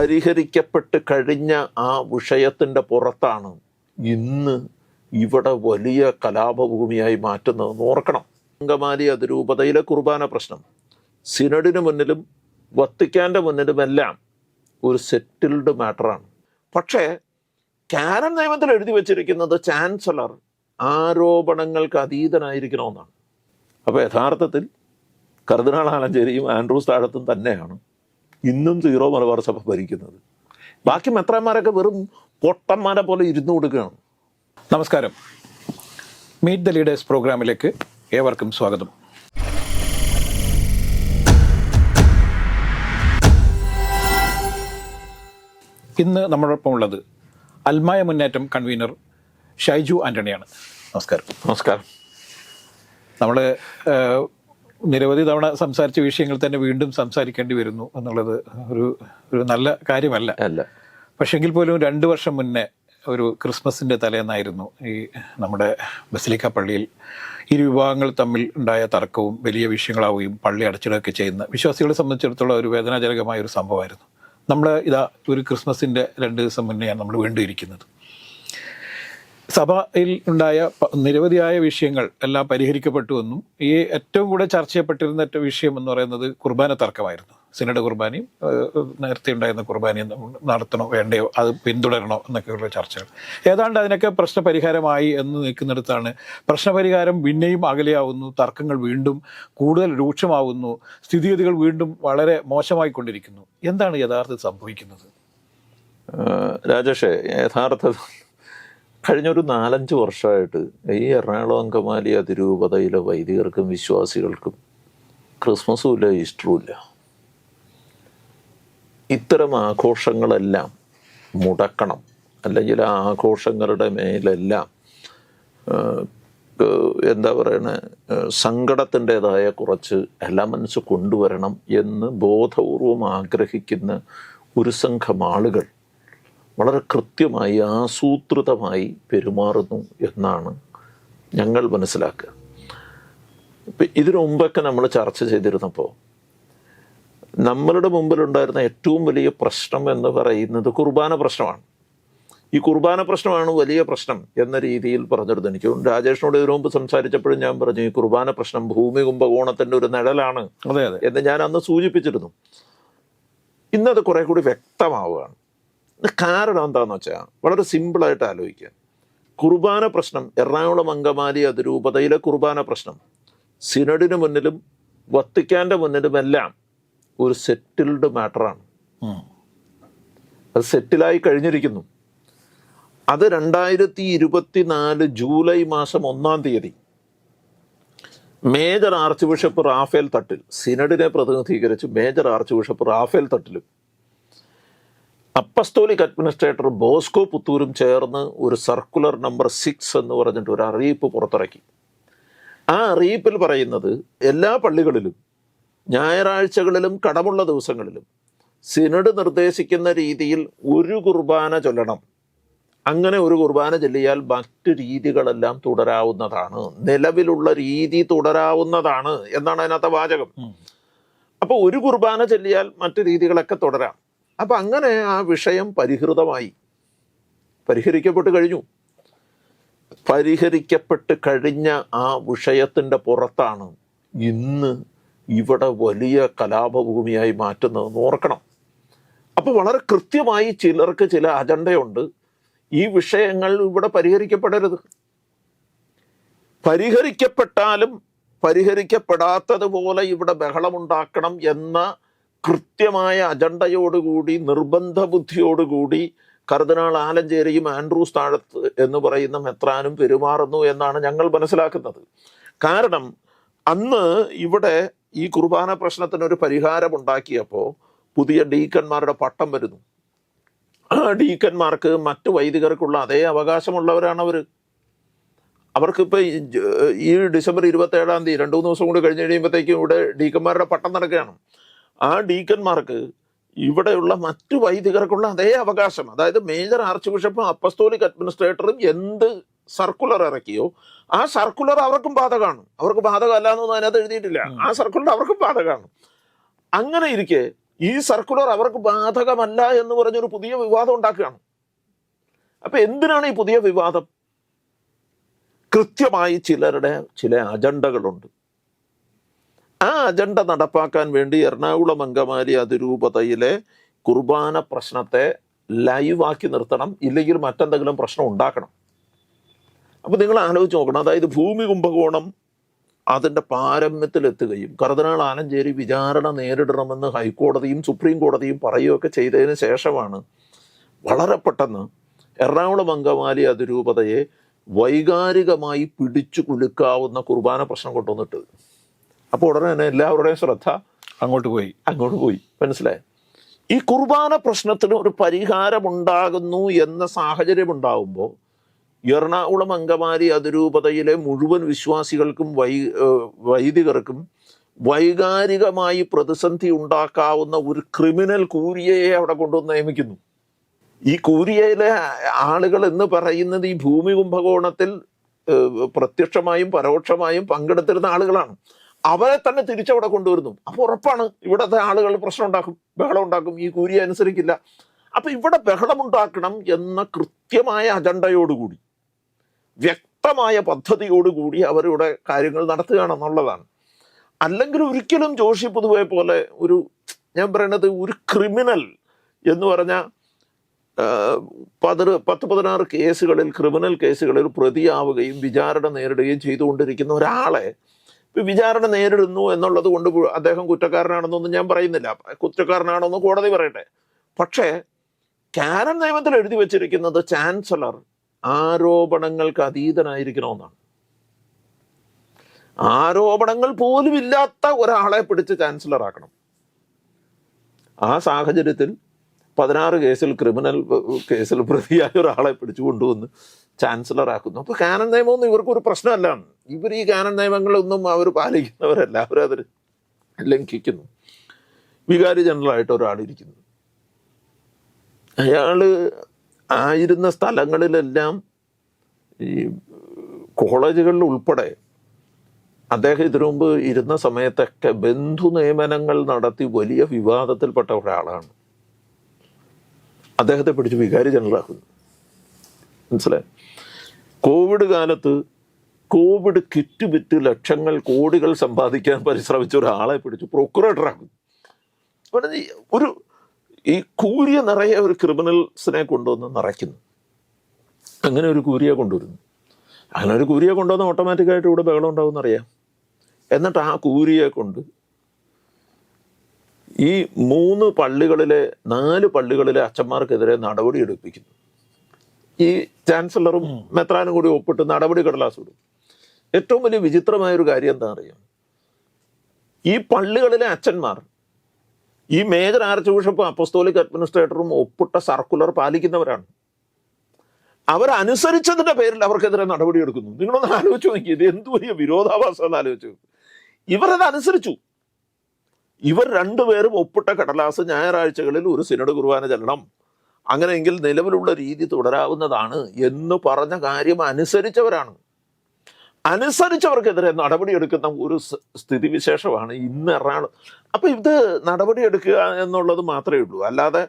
പരിഹരിക്കപ്പെട്ട് കഴിഞ്ഞ ആ വിഷയത്തിന്റെ പുറത്താണ് ഇന്ന് ഇവിടെ വലിയ കലാപഭൂമിയായി മാറ്റുന്നതെന്ന് ഓർക്കണം. അങ്കമാലി അതിരൂപതയിലെ കുർബാന പ്രശ്നം. സിനഡിന് മുന്നിലും വത്തിക്കാന്റെ മുന്നിലുമെല്ലാം ഒരു സെറ്റിൽഡ് മാറ്ററാണ്. പക്ഷേ കാനൻ നിയമത്തിൽ എഴുതി വച്ചിരിക്കുന്നത് ചാൻസലർ ആരോപണങ്ങൾക്ക് അതീതനായിരിക്കണമെന്നാണ്. അപ്പോൾ യഥാർത്ഥത്തിൽ കർദിനാൾ ആലഞ്ചേരിയും ആൻഡ്രൂസ് താഴത്തും തന്നെയാണ്. ഇന്നും സീറോ മലബാർ സഭ ഭരിക്കുന്നത്. ബാക്കി മെത്രാന്മാരൊക്കെ വെറും പൊട്ടന്മാരെ പോലെ ഇരുന്നു കൊടുക്കുകയാണ്. നമസ്കാരം. മീറ്റ് ദ ലീഡേഴ്സ് പ്രോഗ്രാമിലേക്ക് ഏവർക്കും സ്വാഗതം. ഇന്ന് നമ്മളോടൊപ്പം ഉള്ളത് അൽമായ മുന്നേറ്റം കൺവീനർ ഷൈജു ആന്റണിയാണ്. നമസ്കാരം. നമസ്കാരം. നമ്മൾ നിരവധി തവണ സംസാരിച്ച വിഷയങ്ങൾ തന്നെ വീണ്ടും സംസാരിക്കേണ്ടി വരുന്നു എന്നുള്ളത് ഒരു ഒരു നല്ല കാര്യമല്ല. അല്ല. പക്ഷെങ്കിൽ പോലും രണ്ട് വർഷം മുന്നേ ഒരു ക്രിസ്മസിന്റെ തലേന്നായിരുന്നു ഈ നമ്മുടെ ബസലിക്ക പള്ളിയിൽ ഇരു വിഭാഗങ്ങൾ തമ്മിൽ ഉണ്ടായ തർക്കവും വലിയ വിഷയങ്ങളാവുകയും പള്ളി അടച്ചിടുകയൊക്കെ ചെയ്യുന്ന വിശ്വാസികളെ സംബന്ധിച്ചിടത്തോളം ഒരു വേദനാജനകമായ ഒരു സംഭവമായിരുന്നു. നമ്മൾ ഇതാ ഒരു ക്രിസ്മസിന്റെ രണ്ട് ദിവസം മുന്നെയാണ് നമ്മൾ വീണ്ടും ഇരിക്കുന്നത്. സഭയിൽ ഉണ്ടായ നിരവധിയായ വിഷയങ്ങൾ എല്ലാം പരിഹരിക്കപ്പെട്ടുവെന്നും ഈ ഏറ്റവും കൂടെ ചർച്ച ചെയ്യപ്പെട്ടിരുന്ന വിഷയം എന്ന് പറയുന്നത് കുർബാന തർക്കമായിരുന്നു. സിനഡ് കുർബാനയും നേരത്തെ ഉണ്ടായിരുന്ന കുർബാനയും നടത്തണോ വേണ്ടയോ അത് പിന്തുടരണോ എന്നൊക്കെയുള്ള ചർച്ചകൾ. ഏതാണ്ട് അതിനൊക്കെ പ്രശ്നപരിഹാരമായി എന്ന് നിൽക്കുന്നിടത്താണ് പ്രശ്നപരിഹാരം പിന്നെയും അകലെയാവുന്നു തർക്കങ്ങൾ വീണ്ടും കൂടുതൽ രൂക്ഷമാവുന്നു സ്ഥിതിഗതികൾ വീണ്ടും വളരെ മോശമായിക്കൊണ്ടിരിക്കുന്നു. എന്താണ് യഥാർത്ഥത്തിൽ സംഭവിക്കുന്നത്? രാജേഷേ യഥാർത്ഥ കഴിഞ്ഞൊരു നാലഞ്ച് വർഷമായിട്ട് ഈ എറണാകുളം അങ്കമാലി അതിരൂപതയിലെ വൈദികർക്കും വിശ്വാസികൾക്കും ക്രിസ്മസും ഇല്ല ഈസ്റ്ററും ഇല്ല. ഇത്തരം ആഘോഷങ്ങളെല്ലാം മുടക്കണം. അല്ലെങ്കിൽ ആ ആഘോഷങ്ങളുടെ മേലെല്ലാം എന്താ പറയണ സങ്കടത്തിന്റെതായ കുറച്ച് എലമെൻസ് കൊണ്ടുവരണം എന്ന് ബോധപൂർവം ആഗ്രഹിക്കുന്ന ഒരു സംഘം ആളുകൾ വളരെ കൃത്യമായി ആസൂത്രിതമായി പെരുമാറുന്നു എന്നാണ് ഞങ്ങൾ മനസ്സിലാക്കുക. ഇപ്പം ഇതിനു മുമ്പൊക്കെ നമ്മൾ ചർച്ച ചെയ്തിരുന്നപ്പോൾ നമ്മളുടെ മുമ്പിലുണ്ടായിരുന്ന ഏറ്റവും വലിയ പ്രശ്നം എന്ന് പറയുന്നത് കുർബാന പ്രശ്നമാണ്. ഈ കുർബാന പ്രശ്നമാണ് വലിയ പ്രശ്നം എന്ന രീതിയിൽ പറഞ്ഞിരുന്നു എനിക്ക്. രാജേഷിനോട് ഇതിനു മുമ്പ് സംസാരിച്ചപ്പോഴും ഞാൻ പറഞ്ഞു ഈ കുർബാന പ്രശ്നം ഭൂമി കുംഭകോണത്തിന്റെ ഒരു നിഴലാണ് അതെ അതെ. എന്ന് ഞാൻ അന്ന് സൂചിപ്പിച്ചിരുന്നു. ഇന്നത് കുറെ കൂടി വ്യക്തമാവുകയാണ്. കാരണം എന്താണെന്ന് വെച്ചാൽ വളരെ സിമ്പിളായിട്ട് ആലോചിക്കുക. കുർബാന പ്രശ്നം എറണാകുളം അങ്കമാലി അതിരൂപതയിലെ കുർബാന പ്രശ്നം സിനഡിന് മുന്നിലും വത്തിക്കാന്റെ മുന്നിലുമെല്ലാം ഒരു സെറ്റിൽഡ് മാറ്ററാണ്. അത് സെറ്റിലായി കഴിഞ്ഞിരിക്കുന്നു. അത് രണ്ടായിരത്തി ഇരുപത്തിനാല് ജൂലൈ മാസം ഒന്നാം തീയതി major archbishop Raphael Thattil സിനഡിനെ പ്രതിനിധീകരിച്ച് മേജർ ആർച്ച് ബിഷപ്പ് റാഫേൽ തട്ടിലും അപ്പസ്തോലിക് അഡ്മിനിസ്ട്രേറ്റർ ബോസ്കോ പുത്തൂരും ചേർന്ന് ഒരു സർക്കുലർ നമ്പർ സിക്സ് എന്ന് പറഞ്ഞിട്ട് ഒരു അറിയിപ്പ് പുറത്തിറക്കി. ആ അറിയിപ്പിൽ പറയുന്നത് എല്ലാ പള്ളികളിലും ഞായറാഴ്ചകളിലും കടമുള്ള ദിവസങ്ങളിലും സിനഡ് നിർദ്ദേശിക്കുന്ന രീതിയിൽ ഒരു കുർബാന ചൊല്ലണം. അങ്ങനെ ഒരു കുർബാന ചൊല്ലിയാൽ മറ്റ് രീതികളെല്ലാം തുടരാവുന്നതാണ്. നിലവിലുള്ള രീതി തുടരാവുന്നതാണ് എന്നാണ് അതിനകത്തെ വാചകം. അപ്പോൾ ഒരു കുർബാന ചൊല്ലിയാൽ മറ്റു രീതികളൊക്കെ തുടരാം. അപ്പം അങ്ങനെ ആ വിഷയം പരിഹൃതമായി. പരിഹരിക്കപ്പെട്ട് കഴിഞ്ഞു. പരിഹരിക്കപ്പെട്ട് കഴിഞ്ഞ ആ വിഷയത്തിന്റെ പുറത്താണ് ഇന്ന് ഇവിടെ വലിയ കലാപഭൂമിയായി മാറ്റുന്നതെന്ന് ഓർക്കണം. അപ്പോൾ വളരെ കൃത്യമായി ചിലർക്ക് ചില അജണ്ടയുണ്ട്. ഈ വിഷയങ്ങൾ ഇവിടെ പരിഹരിക്കപ്പെടരുത്. പരിഹരിക്കപ്പെട്ടാലും പരിഹരിക്കപ്പെടാത്തതുപോലെ ഇവിടെ ബഹളമുണ്ടാക്കണം എന്ന കൃത്യമായ അജണ്ടയോടുകൂടി നിർബന്ധ ബുദ്ധിയോടുകൂടി കർദിനാൾ ആലഞ്ചേരിയും ആൻഡ്രൂസ് താഴത്ത് എന്ന് പറയുന്ന മെത്രാനും പെരുമാറുന്നു എന്നാണ് ഞങ്ങൾ മനസ്സിലാക്കുന്നത്. കാരണം അന്ന് ഇവിടെ ഈ കുർബാന പ്രശ്നത്തിനൊരു പരിഹാരമുണ്ടാക്കിയപ്പോൾ പുതിയ ഡീക്കന്മാരുടെ പട്ടം വരുന്നു. ആ ഡീക്കന്മാർക്ക് മറ്റു വൈദികർക്കുള്ള അതേ അവകാശമുള്ളവരാണ് അവർ അവർക്കിപ്പോൾ ഈ ഡിസംബർ ഇരുപത്തേഴാം തീയതി രണ്ടു മൂന്ന് ദിവസം കൂടി കഴിഞ്ഞ് കഴിയുമ്പോഴത്തേക്കും ഇവിടെ ഡീക്കന്മാരുടെ പട്ടം നടക്കുകയാണ്. ആ ഡീക്കന്മാർക്ക് ഇവിടെയുള്ള മറ്റു വൈദികർക്കുള്ള അതേ അവകാശം. അതായത് മേജർ ആർച്ച് ബിഷപ്പും അപ്പസ്തോലിക് അഡ്മിനിസ്ട്രേറ്ററും എന്ത് സർക്കുലർ ഇറക്കിയോ ആ സർക്കുലർ അവർക്കും ബാധകമാണ് അവർക്ക് ബാധകമല്ല എന്നൊന്നും അതിനകത്ത് എഴുതിയിട്ടില്ല. ആ സർക്കുലർ അവർക്കും ബാധകമാണ് അങ്ങനെ ഇരിക്കെ ഈ സർക്കുലർ അവർക്ക് ബാധകമല്ല എന്ന് പറഞ്ഞൊരു പുതിയ വിവാദം ഉണ്ടാക്കുകയാണ്. അപ്പൊ എന്തിനാണ് ഈ പുതിയ വിവാദം? കൃത്യമായി ചിലരുടെ ചില അജണ്ടകളുണ്ട്. ആ അജണ്ട നടപ്പാക്കാൻ വേണ്ടി എറണാകുളം അങ്കമാലി അതിരൂപതയിലെ കുർബാന പ്രശ്നത്തെ ലൈവാക്കി നിർത്തണം ഇല്ലെങ്കിൽ മറ്റെന്തെങ്കിലും പ്രശ്നം ഉണ്ടാക്കണം. അപ്പോൾ നിങ്ങൾ ആലോചിച്ച് നോക്കണം അതായത് ഭൂമി കുംഭകോണം അതിന്റെ പാരമ്യത്തിലെത്തുകയും കർദിനാൾ ആലഞ്ചേരി വിചാരണ നേരിടണമെന്ന് ഹൈക്കോടതിയും സുപ്രീം കോടതിയും പറയുകയൊക്കെ ചെയ്തതിന് ശേഷമാണ് വളരെ പെട്ടെന്ന് എറണാകുളം അങ്കമാലി അതിരൂപതയെ വൈകാരികമായി പിടിച്ചു കുലുക്കാവുന്ന കുർബാന പ്രശ്നം കൊണ്ടുവന്നിട്ട് അപ്പോൾ ഉടനെ തന്നെ എല്ലാവരുടെയും ശ്രദ്ധ അങ്ങോട്ട് പോയി. അങ്ങോട്ട് പോയി. മനസ്സിലായി? ഈ കുർബാന പ്രശ്നത്തിന് ഒരു പരിഹാരമുണ്ടാകുന്നു എന്ന സാഹചര്യം ഉണ്ടാകുമ്പോൾ എറണാകുളം അങ്കമാലി അതിരൂപതയിലെ മുഴുവൻ വിശ്വാസികൾക്കും വൈ വൈദികർക്കും വൈകാരികമായി പ്രതിസന്ധി ഉണ്ടാക്കാവുന്ന ഒരു ക്രിമിനൽ കൂരിയയെ അവിടെ കൊണ്ടുവന്ന് നിയമിക്കുന്നു. ഈ കൂരിയയിലെ ആളുകൾ എന്ന് പറയുന്നത് ഈ ഭൂമി കുംഭകോണത്തിൽ പ്രത്യക്ഷമായും പരോക്ഷമായും പങ്കെടുത്തിരുന്ന ആളുകളാണ്. അവരെ തന്നെ തിരിച്ചവിടെ കൊണ്ടുവരുന്നു. അപ്പോൾ ഉറപ്പാണ് ഇവിടത്തെ ആളുകൾ പ്രശ്നം ഉണ്ടാക്കും ബഹളം ഉണ്ടാക്കും ഈ കൂരി അനുസരിക്കില്ല. അപ്പൊ ഇവിടെ ബഹളമുണ്ടാക്കണം എന്ന കൃത്യമായ അജണ്ടയോടുകൂടി വ്യക്തമായ പദ്ധതിയോടുകൂടി അവരുടെ കാര്യങ്ങൾ നടത്തുകയാണെന്നുള്ളതാണ്. അല്ലെങ്കിൽ ഒരിക്കലും ജോഷി പൊതുവെ പോലെ ഒരു ഞാൻ പറയുന്നത് ഒരു ക്രിമിനൽ എന്ന് പറഞ്ഞാൽ പതിറ് പത്ത് പതിനാറ് കേസുകളിൽ ക്രിമിനൽ കേസുകളിൽ പ്രതിയാവുകയും വിചാരണ നേരിടുകയും ചെയ്തുകൊണ്ടിരിക്കുന്ന ഒരാളെ വിചാരണ നേരിടുന്നു എന്നുള്ളത് കൊണ്ട് അദ്ദേഹം കുറ്റക്കാരനാണെന്നൊന്നും ഞാൻ പറയുന്നില്ല. കുറ്റക്കാരനാണെന്ന് കോടതി പറയട്ടെ. പക്ഷേ കാനൻ നിയമത്തിൽ എഴുതി വച്ചിരിക്കുന്നത് ചാൻസലർ ആരോപണങ്ങൾക്ക് അതീതനായിരിക്കണമെന്നാണ്. ആരോപണങ്ങൾ പോലും ഇല്ലാത്ത ഒരാളെ പിടിച്ച് ചാൻസലർ ആക്കണം ആ സാഹചര്യത്തിൽ പതിനാറ് കേസിൽ ക്രിമിനൽ കേസിൽ പ്രതിയായ ഒരാളെ പിടിച്ചു കൊണ്ടുവന്ന് ചാൻസലർ ആക്കുന്നു. അപ്പോൾ കാനൻ നിയമമൊന്നും ഇവർക്കൊരു പ്രശ്നമല്ല. ഇവർ ഈ കാനൻ നിയമങ്ങളൊന്നും അവർ പാലിക്കുന്നവരല്ല അവരത് ലംഘിക്കുന്നു. വികാരി ജനറലായിട്ട് ഒരാളിരിക്കുന്നു അയാൾ ആയിരുന്ന സ്ഥലങ്ങളിലെല്ലാം ഈ കോളേജുകളിൽ ഉൾപ്പെടെ അദ്ദേഹം ഇതിനു മുമ്പ് ഇരുന്ന സമയത്തൊക്കെ ബന്ധു നിയമനങ്ങൾ നടത്തി വലിയ വിവാദത്തിൽപ്പെട്ട ഒരാളാണ്. അദ്ദേഹത്തെ പിടിച്ച് വികാരി ജനറലാക്കുന്നു മനസ്സിലായി? കോവിഡ് കാലത്ത് കോവിഡ് കിറ്റ് വിറ്റ് ലക്ഷങ്ങൾ കോടികൾ സമ്പാദിക്കാൻ പരിശ്രമിച്ച ഒരാളെ പിടിച്ച് ഈ ഒരു ഈ കൂരിയ നിറയെ ഒരു ക്രിമിനൽസിനെ കൊണ്ടുവന്ന് നിറയ്ക്കുന്നു. അങ്ങനെ ഒരു കൂരിയെ കൊണ്ടുവരുന്നു. അങ്ങനെ ഒരു കൂരിയെ കൊണ്ടുവന്ന് ഓട്ടോമാറ്റിക്കായിട്ട് ഇവിടെ ബഹളം ഉണ്ടാവും എന്നറിയാം എന്നിട്ട് ആ കൂരിയെ കൊണ്ട് ഈ മൂന്ന് പള്ളികളിലെ നാല് പള്ളികളിലെ അച്ഛന്മാർക്കെതിരെ നടപടി എടുപ്പിക്കുന്നു. ഈ ചാൻസലറും മെത്രാനും കൂടി ഒപ്പിട്ട് നടപടി കടലാസ് വിടും. ഏറ്റവും വലിയ വിചിത്രമായ ഒരു കാര്യം എന്താ അറിയാം? ഈ പള്ളികളിലെ അച്ഛന്മാർ ഈ മേജർ ആർച്ച് ബിഷപ്പും അപ്പസ്തോലിക് അഡ്മിനിസ്ട്രേറ്ററും ഒപ്പിട്ട സർക്കുലർ പാലിക്കുന്നവരാണ്. അവരനുസരിച്ചതിന്റെ പേരിൽ അവർക്കെതിരെ നടപടിയെടുക്കുന്നു നിങ്ങളൊന്ന് ആലോചിച്ച് നോക്കി ഇത് എന്ത് വലിയ വിരോധാഭാസം എന്ന് ആലോചിച്ച് നോക്ക്. ഇവരത് അനുസരിച്ചു ഇവർ രണ്ടുപേരും ഒപ്പിട്ട കടലാസ് ഞായറാഴ്ചകളിൽ ഒരു സിനഡ് കുർബാന ചെല്ലണം. അങ്ങനെയെങ്കിൽ നിലവിലുള്ള രീതി തുടരാവുന്നതാണ് എന്ന് പറഞ്ഞ കാര്യം അനുസരിച്ചവരാണ്. അനുസരിച്ചവർക്കെതിരെ നടപടിയെടുക്കുന്ന ഒരു സ്ഥിതിവിശേഷമാണ് ഇന്ന് എറണാകുളം. അപ്പൊ ഇത് നടപടിയെടുക്കുക എന്നുള്ളത് മാത്രമേ ഉള്ളൂ. അല്ലാതെ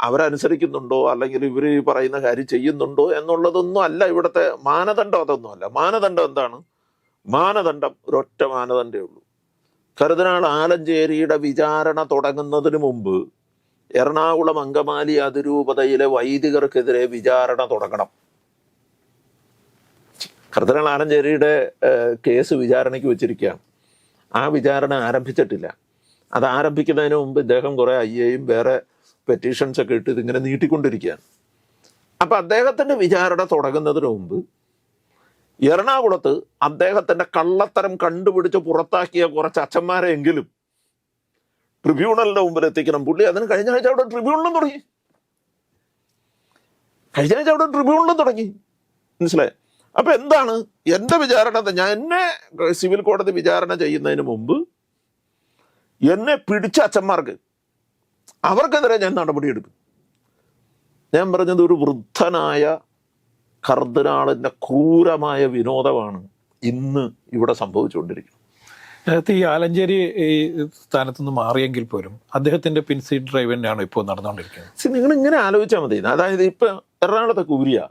അവരനുസരിക്കുന്നുണ്ടോ അല്ലെങ്കിൽ ഇവർ പറയുന്ന കാര്യം ചെയ്യുന്നുണ്ടോ എന്നുള്ളതൊന്നും അല്ല ഇവിടുത്തെ മാനദണ്ഡം. അതൊന്നും അല്ല. മാനദണ്ഡം എന്താണ്? മാനദണ്ഡം ഒരൊറ്റ മാനദണ്ഡേ ഉള്ളൂ. കരുതനാൾ ആലഞ്ചേരിയുടെ വിചാരണ തുടങ്ങുന്നതിന് മുമ്പ് എറണാകുളം അങ്കമാലി അതിരൂപതയിലെ വൈദികർക്കെതിരെ വിചാരണ തുടങ്ങണം. കർദ്ദനാൾ ആലഞ്ചേരിയുടെ കേസ് വിചാരണയ്ക്ക് വെച്ചിരിക്കുകയാണ്. ആ വിചാരണ ആരംഭിച്ചിട്ടില്ല. അത് ആരംഭിക്കുന്നതിന് മുമ്പ് ഇദ്ദേഹം കുറേ ഐ എയും വേറെ പെറ്റീഷൻസ് ഒക്കെ ഇട്ട് ഇതിങ്ങനെ നീട്ടിക്കൊണ്ടിരിക്കുകയാണ്. അപ്പം അദ്ദേഹത്തിന്റെ വിചാരണ തുടങ്ങുന്നതിന് മുമ്പ് എറണാകുളത്ത് അദ്ദേഹത്തിന്റെ കള്ളത്തരം കണ്ടുപിടിച്ച് പുറത്താക്കിയ കുറച്ച് അച്ഛന്മാരെങ്കിലും ട്രിബ്യൂണലിന്റെ മുമ്പിൽ എത്തിക്കണം. പുള്ളി അതിന് കഴിഞ്ഞ ആഴ്ച അവിടെ ട്രിബ്യൂണലും തുടങ്ങി. കഴിഞ്ഞ ആഴ്ച അവിടെ ട്രിബ്യൂണലും തുടങ്ങി. മനസ്സിലായി? അപ്പം എന്താണ്? എന്റെ വിചാരണ? ഞാൻ എന്നെ സിവിൽ കോടതി വിചാരണ ചെയ്യുന്നതിന് മുമ്പ് എന്നെ പിടിച്ച അച്ഛന്മാർക്ക് അവർക്കെതിരെ ഞാൻ നടപടിയെടുക്കും. ഞാൻ പറഞ്ഞത് ഒരു വൃദ്ധനായ കർദിനാളിന്റെ ക്രൂരമായ വിനോദമാണ് ഇന്ന് ഇവിടെ സംഭവിച്ചുകൊണ്ടിരിക്കുന്നത്. ഈ ആലഞ്ചേരി ഈ സ്ഥാനത്തുനിന്ന് മാറിയെങ്കിൽ പോലും അദ്ദേഹത്തിന്റെ പിൻസീറ്റ് ഡ്രൈവ് തന്നെയാണ് ഇപ്പോൾ നടന്നുകൊണ്ടിരിക്കുന്നത്. സി നിങ്ങൾ ഇങ്ങനെ ആലോചിച്ചാൽ മതി. അതായത് ഇപ്പൊ എറണാകുളത്തെ കൂരിയ.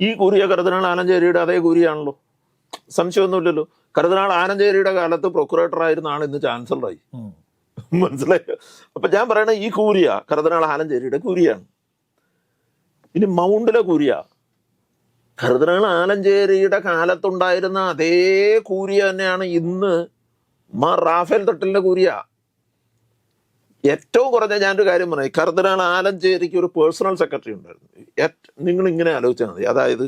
ഈ കൂരിയ കരുതനാൾ ആലഞ്ചേരിയുടെ അതേ കൂരിയാണല്ലോ. സംശയമൊന്നുമില്ലല്ലോ. കരുതനാൾ ആലഞ്ചേരിയുടെ കാലത്ത് പ്രൊക്കുറേറ്റർ ആയിരുന്ന ആൾ ഇന്ന് ചാൻസലറായി. മനസ്സിലായോ? അപ്പൊ ഞാൻ പറയണ ഈ കൂരിയ കരുതനാൾ ആലഞ്ചേരിയുടെ കൂരിയാണ്. ഇനി മൗണ്ടിലെ കൂരിയ. കരുതനാൾ ആലഞ്ചേരിയുടെ കാലത്തുണ്ടായിരുന്ന അതേ കൂരിയ തന്നെയാണ് ഇന്ന് മാ റാഫേൽ തട്ടലിന്റെ കൂരിയ. ഏറ്റവും കുറഞ്ഞ ഞാനൊരു കാര്യം പറയാം. കർദിനാൾ ആലഞ്ചേരിക്ക് ഒരു പേഴ്സണൽ സെക്രട്ടറി ഉണ്ടായിരുന്നു. നിങ്ങൾ ഇങ്ങനെ ആലോചിച്ചാൽ മതി. അതായത്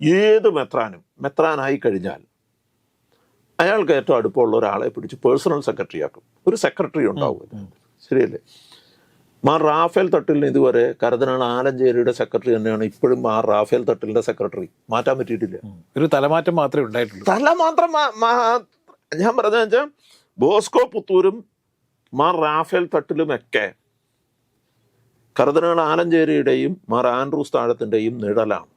ഏത് മെത്രാനും മെത്രാനായി കഴിഞ്ഞാൽ അയാൾക്ക് ഏറ്റവും അടുപ്പമുള്ള ഒരാളെ പിടിച്ച് പേഴ്സണൽ സെക്രട്ടറി ആക്കും ഒരു സെക്രട്ടറി ഉണ്ടാവും ശരിയല്ലേ? മാർ റാഫേൽ തട്ടിലിന് ഇതുവരെ കരുതനാൾ ആലഞ്ചേരിയുടെ സെക്രട്ടറി തന്നെയാണ് ഇപ്പോഴും മാർ റാഫേൽ തട്ടിലിന്റെ സെക്രട്ടറി. മാറ്റാൻ പറ്റിയിട്ടില്ല. ഒരു തലമാറ്റം മാത്രമേ ഉണ്ടായിട്ടുള്ളൂ. തല മാത്രം ഞാൻ പറഞ്ഞ വെച്ചാൽ ബോസ്കോ പുത്തൂരും മാർ റാഫേൽ തട്ടിലുമൊക്കെ കരുതനാൾ ആലഞ്ചേരിയുടെയും മാർ ആൻഡ്രൂസ് താഴത്തിന്റെയും നിഴലാണ്.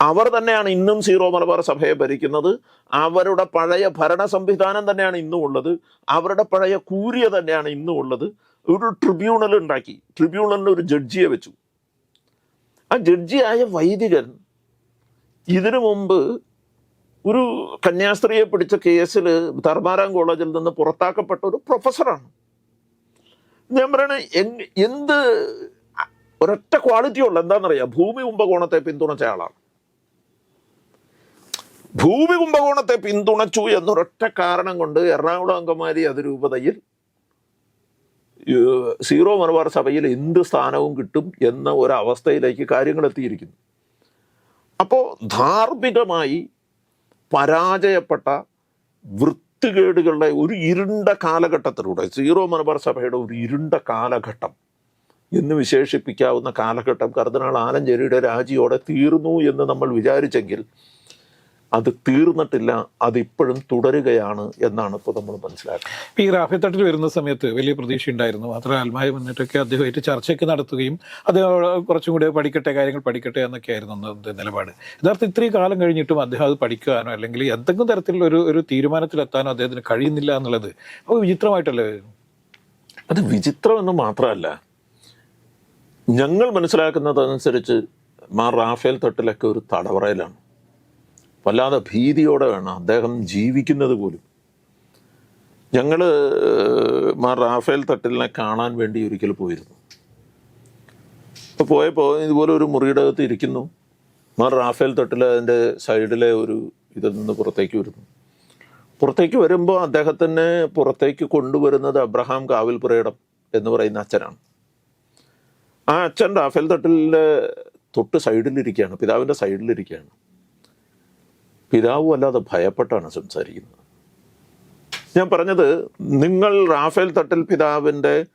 അവർ തന്നെയാണ് ഇന്നും സീറോ മലബാർ സഭയെ ഭരിക്കുന്നത്. അവരുടെ പഴയ ഭരണ സംവിധാനം തന്നെയാണ് ഇന്നും ഉള്ളത്. അവരുടെ പഴയ കൂരിയ തന്നെയാണ് ഇന്നും ഉള്ളത്. ഒരു ട്രിബ്യൂണൽ ഉണ്ടാക്കി. ട്രിബ്യൂണലിന് ഒരു ജഡ്ജിയെ വെച്ചു. ആ ജഡ്ജിയായ വൈദികൻ ഇതിനു മുമ്പ് ഒരു കന്യാസ്ത്രീയെ പിടിച്ച കേസിൽ ധർമാരാം കോളേജിൽ നിന്ന് പുറത്താക്കപ്പെട്ട ഒരു പ്രൊഫസറാണ്. ഞാൻ പറയണേ എന്ത് ഒരൊറ്റ ക്വാളിറ്റി ഉള്ള എന്താണെന്നറിയാം? ഭൂമി കുംഭകോണത്തെ പിന്തുണച്ച ആളാണ്. ഭൂമി കുംഭകോണത്തെ പിന്തുണച്ചു എന്നൊരൊറ്റ കാരണം കൊണ്ട് എറണാകുളം അങ്കമാലി അതിരൂപതയിൽ സീറോ മലബാർ സഭയിൽ എന്ത് സ്ഥാനവും കിട്ടും എന്ന ഒരവസ്ഥയിലേക്ക് കാര്യങ്ങൾ എത്തിയിരിക്കുന്നു. അപ്പോൾ ധാർമ്മികമായി പരാജയപ്പെട്ട വൃത്തികേടുകളുടെ ഒരു ഇരുണ്ട കാലഘട്ടത്തിലൂടെ സീറോ മലബാർ സഭയുടെ ഒരു ഇരുണ്ട കാലഘട്ടം എന്ന് വിശേഷിപ്പിക്കാവുന്ന കാലഘട്ടം കർദിനാൾ ആലഞ്ചേരിയുടെ രാജിയോടെ തീർന്നു എന്ന് നമ്മൾ വിചാരിച്ചെങ്കിൽ അത് തീർന്നിട്ടില്ല അതിപ്പോഴും തുടരുകയാണ് എന്നാണ് ഇപ്പോൾ നമ്മൾ മനസ്സിലാക്കുന്നത്. ഈ റാഫിത്തട്ടിൽ വരുന്ന സമയത്ത് വലിയ പ്രതീക്ഷ ഉണ്ടായിരുന്നു മാത്രമല്ല അൽമായ വന്നിട്ടൊക്കെ അദ്ദേഹമായിട്ട് ചർച്ചയ്ക്ക് നടത്തുകയും അദ്ദേഹം കുറച്ചും കൂടി പഠിക്കട്ടെ കാര്യങ്ങൾ പഠിക്കട്ടെ എന്നൊക്കെ ആയിരുന്നു അന്നത്തെ നിലപാട്. യഥാർത്ഥം ഇത്രയും കാലം കഴിഞ്ഞിട്ടും അദ്ദേഹം അത് പഠിക്കുവാനോ അല്ലെങ്കിൽ എന്തെങ്കിലും തരത്തിലുള്ള ഒരു ഒരു തീരുമാനത്തിലെത്താനോ അദ്ദേഹത്തിന് കഴിയുന്നില്ല എന്നുള്ളത് അപ്പോൾ വിചിത്രമായിട്ടല്ലേ? അത് വിചിത്രമെന്ന് മാത്രമല്ല ഞങ്ങൾ മനസ്സിലാക്കുന്നതനുസരിച്ച് മാ റാഫേൽ തട്ടിലൊക്കെ ഒരു തടവറയിലാണ്. വല്ലാതെ ഭീതിയോടെ വേണം. അദ്ദേഹം ജീവിക്കുന്നത് പോലും. ഞങ്ങൾ മാർ റാഫേൽ തട്ടിലിനെ കാണാൻ വേണ്ടി ഒരിക്കൽ പോയിരുന്നു. അപ്പോൾ പോയപ്പോൾ ഇതുപോലെ ഒരു മുറിയുടെ അകത്ത് ഇരിക്കുന്നു. മാർ റാഫേൽ തട്ടിൽ അതിന്റെ സൈഡിലെ ഒരു ഇതിൽ നിന്ന് പുറത്തേക്ക് വരുന്നു. പുറത്തേക്ക് വരുമ്പോൾ അദ്ദേഹത്തിന് പുറത്തേക്ക് കൊണ്ടുവരുന്നത് അബ്രഹാം കാവിൽ കാവിൽപുരയിടം എന്ന് പറയുന്ന അച്ഛനാണ്. ആ അച്ഛൻ റാഫേൽ തട്ടിലിന്റെ തൊട്ട് സൈഡിലിരിക്കുകയാണ്. പിതാവിന്റെ സൈഡിലിരിക്കുകയാണ്. പിതാവും അല്ലാതെ ഭയപ്പെട്ടാണ് സംസാരിക്കുന്നത്. ഞാൻ പറഞ്ഞത് നിങ്ങൾ റാഫേൽ തട്ടൽ പിതാവിന്റെ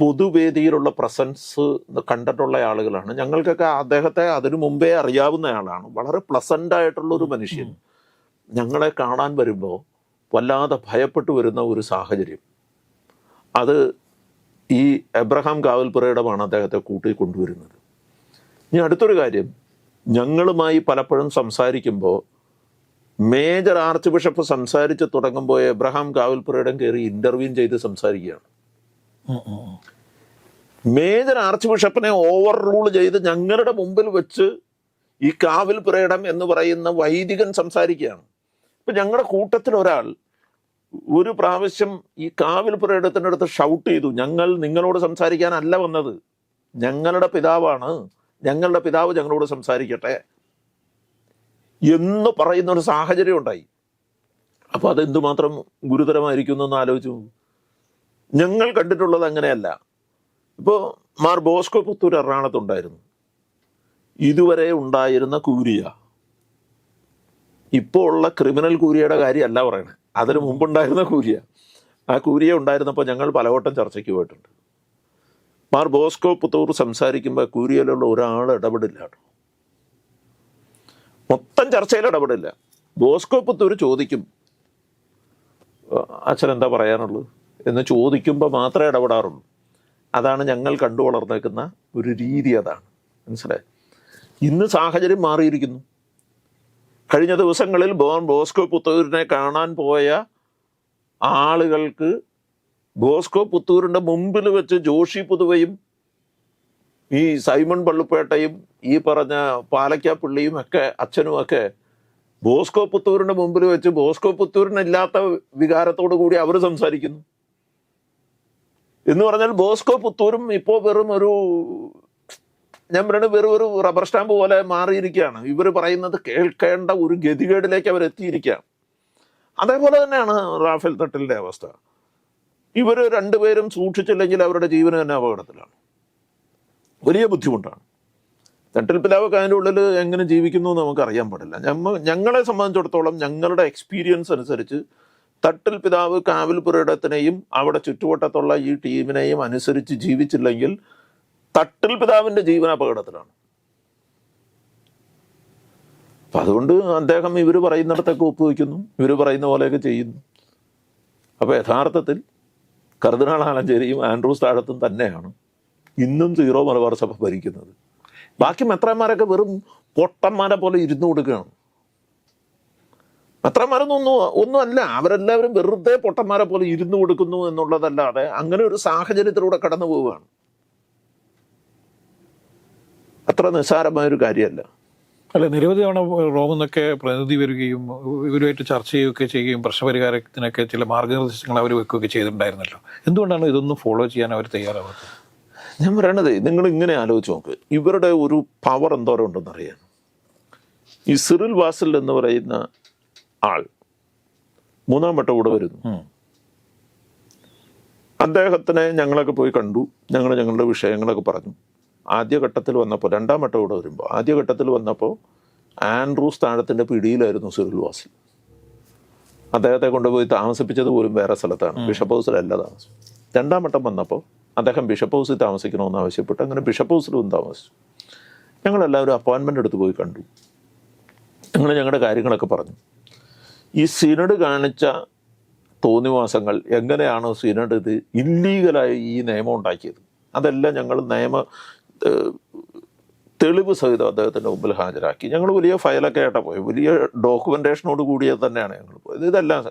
പൊതുവേദിയിലുള്ള പ്രസൻസ് കണ്ടിട്ടുള്ള ആളുകളാണ്. ഞങ്ങൾക്കൊക്കെ അദ്ദേഹത്തെ അതിനു മുമ്പേ അറിയാവുന്ന ആളാണ്. വളരെ പ്ലസന്റ് ആയിട്ടുള്ള ഒരു മനുഷ്യൻ. ഞങ്ങളെ കാണാൻ വരുമ്പോൾ വല്ലാതെ ഭയപ്പെട്ടു വരുന്ന ഒരു സാഹചര്യം. അത് ഈ എബ്രഹാം കാവൽപുരയിടമാണ് അദ്ദേഹത്തെ കൂട്ടി കൊണ്ടുവരുന്നത്. ഇനി അടുത്തൊരു കാര്യം ഞങ്ങളുമായി പലപ്പോഴും സംസാരിക്കുമ്പോൾ മേജർ ആർച്ച് ബിഷപ്പ് സംസാരിച്ച് തുടങ്ങുമ്പോൾ എബ്രഹാം കാവൽപുരയിടം കയറി ഇന്റർവ്യൂ ചെയ്ത് സംസാരിക്കുകയാണ്. മേജർ ആർച്ച് ബിഷപ്പിനെ ഓവർ റൂൾ ചെയ്ത് ഞങ്ങളുടെ മുമ്പിൽ വെച്ച് ഈ കാവിൽ പുരയിടം എന്ന് പറയുന്ന വൈദികൻ സംസാരിക്കുകയാണ്. ഇപ്പൊ ഞങ്ങളുടെ കൂട്ടത്തിൽ ഒരാൾ ഒരു പ്രാവശ്യം ഈ കാവിൽ പുരയിടത്തിന്റെ അടുത്ത് ഷൗട്ട് ചെയ്തു ഞങ്ങൾ നിങ്ങളോട് സംസാരിക്കാനല്ല വന്നത്. ഞങ്ങളുടെ പിതാവാണ്. ഞങ്ങളുടെ പിതാവ് ഞങ്ങളോട് സംസാരിക്കട്ടെ. എന്ന് പറയുന്ന ഒരു സാഹചര്യം ഉണ്ടായി. അപ്പോൾ അതെന്തുമാത്രം ഗുരുതരമായിരിക്കുന്നു ഗുരുതരമായിരിക്കും എന്നൊന്ന് ആലോചിച്ചു ഞങ്ങൾ കണ്ടിട്ടുള്ളത് അങ്ങനെയല്ല. ഇപ്പോൾ മാർ ബോസ്കോ പുത്തൂർ എറണാകുളത്തുണ്ടായിരുന്നു. ഇതുവരെ ഉണ്ടായിരുന്ന കൂരിയ. ഇപ്പോൾ ഉള്ള ക്രിമിനൽ കൂരിയയുടെ കാര്യമല്ല പറയണേ. അതിന് മുമ്പുണ്ടായിരുന്ന കൂരിയ. ആ കൂരിയ ഉണ്ടായിരുന്നപ്പോൾ ഞങ്ങൾ പലവട്ടം ചർച്ചയ്ക്ക് പോയിട്ടുണ്ട്. മാർ ബോസ്കോ പുത്തൂർ സംസാരിക്കുമ്പോൾ കൂരിയയിലുള്ള ഒരാൾ ഇടപെടില്ല കേട്ടോ. മൊത്തം ചർച്ചയിൽ ഇടപെടില്ല. ബോസ്കോ പുത്തൂർ ചോദിക്കും അച്ഛൻ എന്താ പറയാനുള്ളത്? എന്ന് ചോദിക്കുമ്പോൾ മാത്രമേ ഇടപെടാറുള്ളൂ. അതാണ് ഞങ്ങൾ കണ്ടു വളർന്നേക്കുന്ന ഒരു രീതി അതാണ്. മനസ്സിലായി? ഇന്ന് സാഹചര്യം മാറിയിരിക്കുന്നു. കഴിഞ്ഞ ദിവസങ്ങളിൽ ബോൺ ബോസ്കോ പുത്തൂരിനെ കാണാൻ പോയ ആളുകൾക്ക് ബോസ്കോ പുത്തൂരിന്റെ മുമ്പിൽ വെച്ച് ജോഷി പുതുവയും ഈ സൈമൺ പള്ളിപ്പേട്ടയും ഈ പറഞ്ഞ പാലക്കാപ്പള്ളിയും ഒക്കെ അച്ഛനും ഒക്കെ ബോസ്കോ പുത്തൂരിന്റെ മുമ്പിൽ വെച്ച് ബോസ്കോ പുത്തൂരിനില്ലാത്ത വികാരത്തോടു കൂടി അവർ സംസാരിക്കുന്നു. എന്ന് പറഞ്ഞാൽ ബോസ്കോ പുത്തൂരും ഇപ്പോൾ വെറും ഒരു ഞാൻ പറയുന്നത് വെറും ഒരു റബ്ബർ സ്റ്റാമ്പ് പോലെ മാറിയിരിക്കുകയാണ്. ഇവർ പറയുന്നത് കേൾക്കേണ്ട ഒരു ഗതികേടിലേക്ക് അവർ എത്തിയിരിക്കുകയാണ്. അതേപോലെ തന്നെയാണ് റാഫേൽ തട്ടലിന്റെ അവസ്ഥ. ഇവർ രണ്ടുപേരും സൂക്ഷിച്ചില്ലെങ്കിൽ അവരുടെ ജീവന് തന്നെ അപകടത്തിലാണ്. വലിയ ബുദ്ധിമുട്ടാണ്. തട്ടിൽ പിലാവൊക്കെ അതിന്റെ ഉള്ളിൽ എങ്ങനെ ജീവിക്കുന്നു എന്ന് നമുക്ക് അറിയാൻ പാടില്ല. ഞമ്മ ഞങ്ങളെ സംബന്ധിച്ചിടത്തോളം ഞങ്ങളുടെ എക്സ്പീരിയൻസ് അനുസരിച്ച് തട്ടിൽ പിതാവ് കാവിൽ പുരയിടത്തിനെയും അവിടെ ചുറ്റുവട്ടത്തുള്ള ഈ ടീമിനെയും അനുസരിച്ച് ജീവിച്ചില്ലെങ്കിൽ തട്ടിൽ പിതാവിന്റെ ജീവൻ അപകടത്തിലാണ്. അപ്പം അതുകൊണ്ട് അദ്ദേഹം ഇവർ പറയുന്നിടത്തൊക്കെ ഒപ്പുവെക്കുന്നു. ഇവർ പറയുന്ന പോലെയൊക്കെ ചെയ്യുന്നു. അപ്പോൾ യഥാർത്ഥത്തിൽ കർദിനാൾ ആലഞ്ചേരിയും ആൻഡ്രൂസ് താഴത്തും തന്നെയാണ്. ഇന്നും സീറോ മലബാർ സഭ ഭരിക്കുന്നത്. ബാക്കി മെത്രാന്മാരൊക്കെ വെറും പൊട്ടന്മാരെ പോലെ ഇരുന്നു കൊടുക്കുകയാണ്. മെത്രാന്മാരൊന്നും ഒന്നും ഒന്നും അല്ല അവരെല്ലാവരും വെറുതെ പൊട്ടന്മാരെ പോലെ ഇരുന്നു കൊടുക്കുന്നു എന്നുള്ളതല്ലാതെ അങ്ങനെ ഒരു സാഹചര്യത്തിലൂടെ കടന്നു പോവുകയാണ്. അത്ര നിസ്സാരമായൊരു കാര്യമല്ല. അല്ല നിരവധി തവണ റോമെന്നൊക്കെ പ്രതിനിധി വരികയും ഇവരുമായിട്ട് ചർച്ച ചെയ്യുകയൊക്കെ ചെയ്യുകയും പ്രശ്നപരിഹാരത്തിനൊക്കെ ചില മാർഗനിർദ്ദേശങ്ങൾ അവർ വെക്കുകയൊക്കെ ചെയ്തിട്ടുണ്ടായിരുന്നല്ലോ. എന്തുകൊണ്ടാണ് ഇതൊന്നും ഫോളോ ചെയ്യാൻ അവർ തയ്യാറാവാത്തത്? ഞാൻ പറയണത് നിങ്ങൾ ഇങ്ങനെ ആലോചിച്ച് നോക്ക്. ഇവരുടെ ഒരു പവർ എന്തോരം ഉണ്ടെന്ന് അറിയാൻ ഈ സിറിൽ വാസൽ എന്ന് പറയുന്ന ആൾ മൂന്നാം വട്ടം കൂടെ വരുന്നു. അദ്ദേഹത്തിനെ ഞങ്ങളൊക്കെ പോയി കണ്ടു. ഞങ്ങൾ ഞങ്ങളുടെ വിഷയങ്ങളൊക്കെ പറഞ്ഞു. ആദ്യഘട്ടത്തിൽ വന്നപ്പോൾ രണ്ടാം വട്ടം കൂടെ വരുമ്പോൾ ആദ്യഘട്ടത്തിൽ വന്നപ്പോൾ ആൻഡ്രൂസ് താഴത്തിന്റെ പിടിയിലായിരുന്നു സിറിൽ വാസിൽ. അദ്ദേഹത്തെ കൊണ്ടുപോയി താമസിപ്പിച്ചത് പോലും വേറെ സ്ഥലത്താണ്. ബിഷപ്പ് ഹൗസിലല്ല താമസം. രണ്ടാം വട്ടം വന്നപ്പോൾ അദ്ദേഹം ബിഷപ്പ് ഹൗസിൽ താമസിക്കണമെന്ന് ആവശ്യപ്പെട്ട്. അങ്ങനെ ബിഷപ്പ് ഹൗസിലും താമസിച്ചു. ഞങ്ങളെല്ലാവരും അപ്പോയിൻമെന്റ് എടുത്ത് പോയി കണ്ടു. ഞങ്ങൾ ഞങ്ങളുടെ കാര്യങ്ങളൊക്കെ പറഞ്ഞു. ഈ സിനഡ് കാണിച്ച തോന്നിവാസങ്ങൾ എങ്ങനെയാണ് സിനഡ് ഇത് ഇല്ലീഗലായി ഈ നിയമം ഉണ്ടാക്കിയത്? അതെല്ലാം ഞങ്ങൾ നിയമ തെളിവ് സഹിതം അദ്ദേഹത്തിന്റെ മുമ്പിൽ ഹാജരാക്കി. ഞങ്ങൾ വലിയ ഫയലൊക്കെ ആയിട്ടാണ് പോയത് വലിയ ഡോക്യുമെന്റേഷനോട് കൂടിയത് തന്നെയാണ് ഞങ്ങൾ പോയത്. ഇതെല്ലാം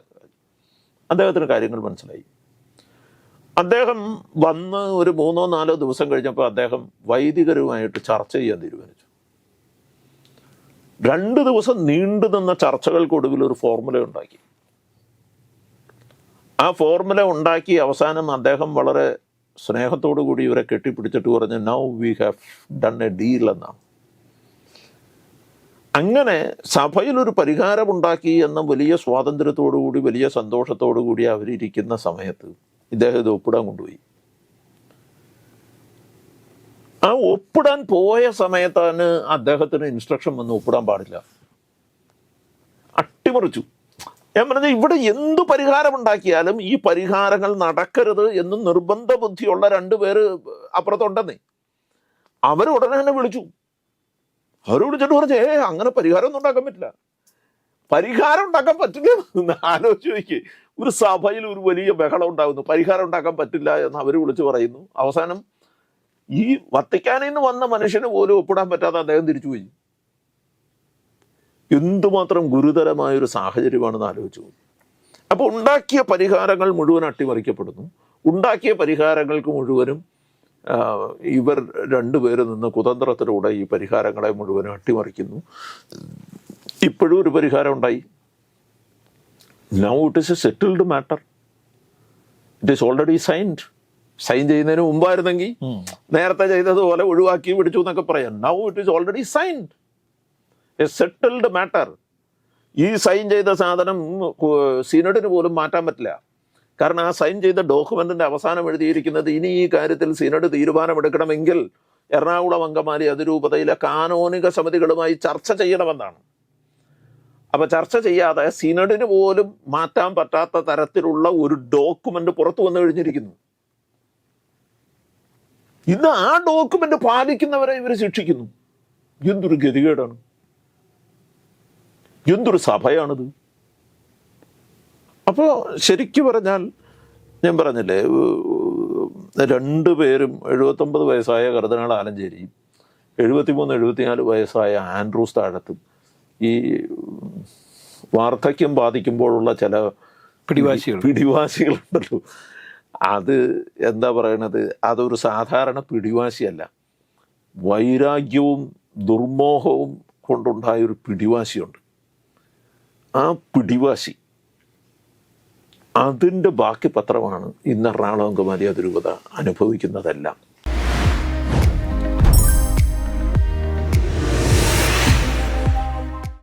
അദ്ദേഹത്തിന് കാര്യങ്ങൾ മനസ്സിലായി. അദ്ദേഹം വന്ന് ഒരു മൂന്നോ നാലോ ദിവസം കഴിഞ്ഞപ്പോൾ അദ്ദേഹം വൈദികരുമായിട്ട് ചർച്ച ചെയ്യാൻ തീരുമാനിച്ചു. രണ്ട് ദിവസം നീണ്ടു നിന്ന ചർച്ചകൾക്കൊടുവിൽ ഒരു ഫോർമുല ഉണ്ടാക്കി. ആ ഫോർമുല ഉണ്ടാക്കി അവസാനം അദ്ദേഹം വളരെ സ്നേഹത്തോടു കൂടി ഇവരെ കെട്ടിപ്പിടിച്ചിട്ട് പറഞ്ഞ് now we have done a deal എന്നാണ്. അങ്ങനെ സഭയിൽ ഒരു പരിഹാരമുണ്ടാക്കി എന്ന വലിയ സ്വാതന്ത്ര്യത്തോടു കൂടി വലിയ സന്തോഷത്തോടു കൂടി അവരിയ്ക്കുന്ന സമയത്ത് ഇദ്ദേഹം ഇത് ഒപ്പിടാൻ കൊണ്ടുപോയി. ആ ഒപ്പിടാൻ പോയ സമയത്താണ് അദ്ദേഹത്തിന് ഇൻസ്ട്രക്ഷൻ വന്ന് ഒപ്പിടാൻ പാടില്ല. അട്ടിമറിച്ചു. ഞാൻ പറഞ്ഞത് ഇവിടെ എന്തു പരിഹാരമുണ്ടാക്കിയാലും ഈ പരിഹാരങ്ങൾ നടക്കരുത് എന്ന് നിർബന്ധ ബുദ്ധിയുള്ള രണ്ടുപേര് അപ്പുറത്തുണ്ടെന്നേ. അവർ ഉടനെ തന്നെ വിളിച്ചു. അവർ വിളിച്ചിട്ട് പറഞ്ഞു ഏ അങ്ങനെ പരിഹാരം ഒന്നും ഉണ്ടാക്കാൻ പറ്റില്ല. പരിഹാരം ഉണ്ടാക്കാൻ പറ്റില്ല ആലോചിച്ച് ഒരു സഭയിൽ ഒരു വലിയ ബഹളം ഉണ്ടാകുന്നു. പരിഹാരം ഉണ്ടാക്കാൻ പറ്റില്ല എന്ന് അവർ വിളിച്ചു പറയുന്നു. അവസാനം ഈ വത്തിക്കാനിൽ നിന്ന് വന്ന മനുഷ്യന് പോലും ഒപ്പിടാൻ പറ്റാതെ അദ്ദേഹം തിരിച്ചുപോയി എന്തുമാത്രം ഗുരുതരമായ ഒരു സാഹചര്യമാണെന്ന് ആലോചിച്ചു. അപ്പോൾ ഉണ്ടാക്കിയ പരിഹാരങ്ങൾ മുഴുവൻ അട്ടിമറിക്കപ്പെടുന്നു. ഉണ്ടാക്കിയ പരിഹാരങ്ങൾക്ക് മുഴുവനും ഇവർ രണ്ടുപേരും നിന്ന് കുതന്ത്രത്തിലൂടെ ഈ പരിഹാരങ്ങളെ മുഴുവനും അട്ടിമറിക്കുന്നു. ഇപ്പോഴും ഒരു പരിഹാരം ഉണ്ടായി. Now it is a settled matter it is already signed sign ചെയ്യുന്നതിന് മുമ്പായിരുന്നെങ്കിൽ നേരത്തെ ചെയ്തതുപോലെ ഒഴിവാക്കി പിടിച്ചു എന്നൊക്കെ പറയാം. Now it is already signed a settled matter ഈ സൈൻ ചെയ്ത സാധനം സിനഡിന് പോലും മാറ്റാൻ പറ്റില്ല. കാരണം ആ സൈൻ ചെയ്ത ഡോക്യുമെന്റിന്റെ അവസാനം എഴുതിയിരിക്കുന്നത് ഇനി ഈ കാര്യത്തിൽ സിനഡ് തീരുമാനമെടുക്കണമെങ്കിൽ എറണാകുളം അങ്കമാലി അതിരൂപതയിലെ കാനോനിക സമിതികളുമായി ചർച്ച ചെയ്യണമെന്നാണ്. അപ്പൊ ചർച്ച ചെയ്യാതെ സിനഡിന് പോലും മാറ്റാൻ പറ്റാത്ത തരത്തിലുള്ള ഒരു ഡോക്യുമെന്റ് പുറത്തു വന്നു കഴിഞ്ഞിരിക്കുന്നു. ഇന്ന് ആ ഡോക്യുമെന്റ് പാലിക്കുന്നവരെ ഇവർ ശിക്ഷിക്കുന്നു. എന്തൊരു ഗതികേടാണ്. എന്തൊരു സഭയാണിത്. അപ്പോൾ ശരിക്കു പറഞ്ഞാൽ ഞാൻ പറഞ്ഞില്ലേ രണ്ടുപേരും എഴുപത്തൊമ്പത് വയസ്സായ കർദനാൾ ആലഞ്ചേരിയും എഴുപത്തിമൂന്ന് എഴുപത്തിനാല് വയസ്സായ ആൻഡ്രൂസ് താഴത്തും ഈ വാർദ്ധക്യം ബാധിക്കുമ്പോഴുള്ള ചില പിടിവാശികൾ. പിടിവാശികളുണ്ടല്ലോ. അത് എന്താ പറയണത്? അതൊരു സാധാരണ പിടിവാശിയല്ല. വൈരാഗ്യവും ദുർമോഹവും കൊണ്ടുണ്ടായ ഒരു പിടിവാശിയുണ്ട്. ആ പിടിവാശി അതിന്റെ ബാക്കി പത്രമാണ് ഇന്ന് എറണാകുളം കുമാരി അതിരൂപത അനുഭവിക്കുന്നതെല്ലാം.